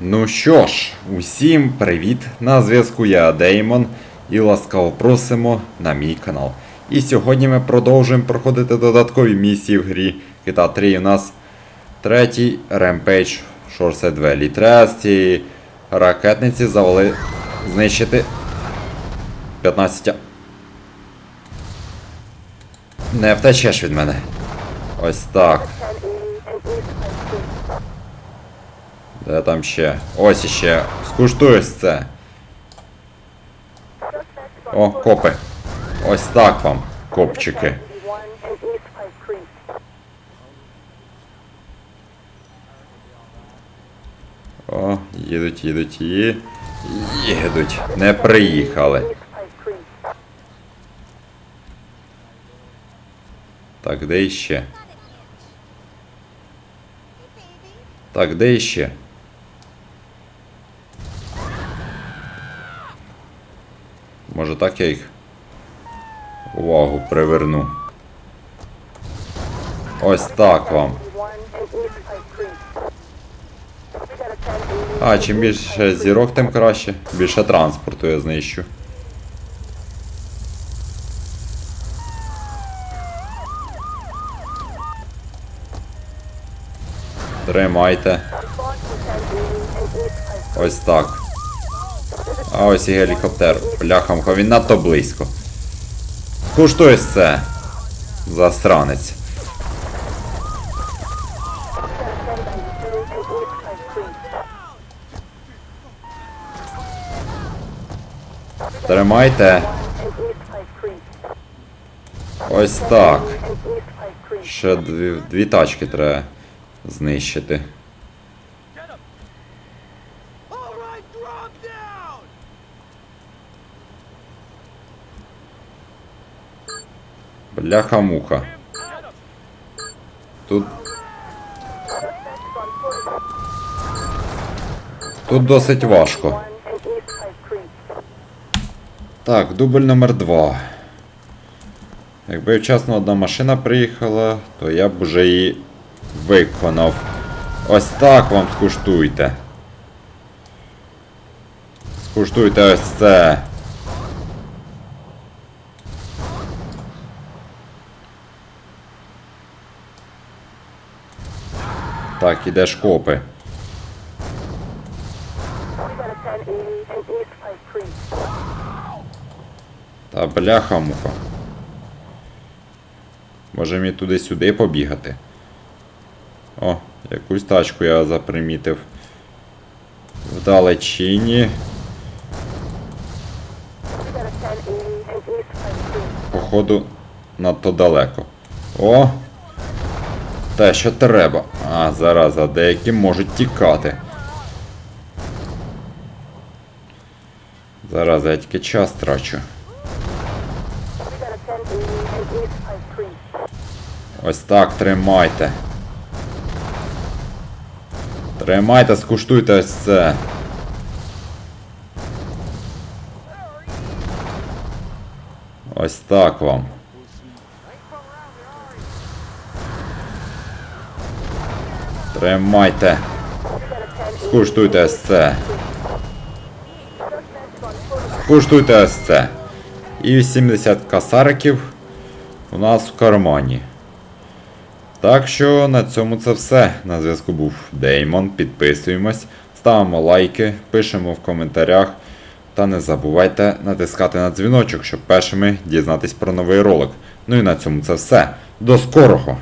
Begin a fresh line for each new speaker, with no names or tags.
Ну що ж, усім привіт! На зв'язку я Деймон і ласкаво просимо на мій канал. І сьогодні ми продовжуємо проходити додаткові місії в грі GTA 3. У нас третій ремпейдж Шорсе Двелі. Треба з цієї ракетниці завали знищити 15. Не втечеш від мене. Ось так. Де там ще? Ось іще. Скуштуєш це. О, копи. Ось так вам, копчики. О, їдуть, їдуть і. Їдуть. Не приїхали. Так, де іще? Так, де іще? Може так я їх увагу приверну. Ось так вам. А, чим більше зірок, тим краще. Більше транспорту я знищу. Тримайте. Ось так. А ось і гелікоптер. Бляхамка, він надто близько. Куштуй це. Застранець. Тримайте. Ось так. Ще дві, дві тачки треба знищити. Бляха-муха. Тут. Тут досить важко. Так, дубль номер два. Якби вчасно одна машина приїхала, то я б уже її виконав. Ось так вам скуштуйте. Скуштуйте ось це. Так, ідеш копи. Та бляха муха. Може мені туди-сюди побігати. О, якусь тачку я запримітив. Вдалечині. Походу, надто далеко. О! Те, що треба. А, зараза, деякі можуть тікати. Зараза, я тільки час трачу. Ось так, тримайте. Тримайте, скуштуйте ось це. Ось так вам. Тримайте. Скуштуйте ось це. Скуштуйте ось це. І 80 касариків у нас в кармані. Так що на цьому це все. На зв'язку був Деймон. Підписуємось, ставимо лайки, пишемо в коментарях. Та не забувайте натискати на дзвіночок, щоб першими дізнатись про новий ролик. Ну і на цьому це все. До скорого!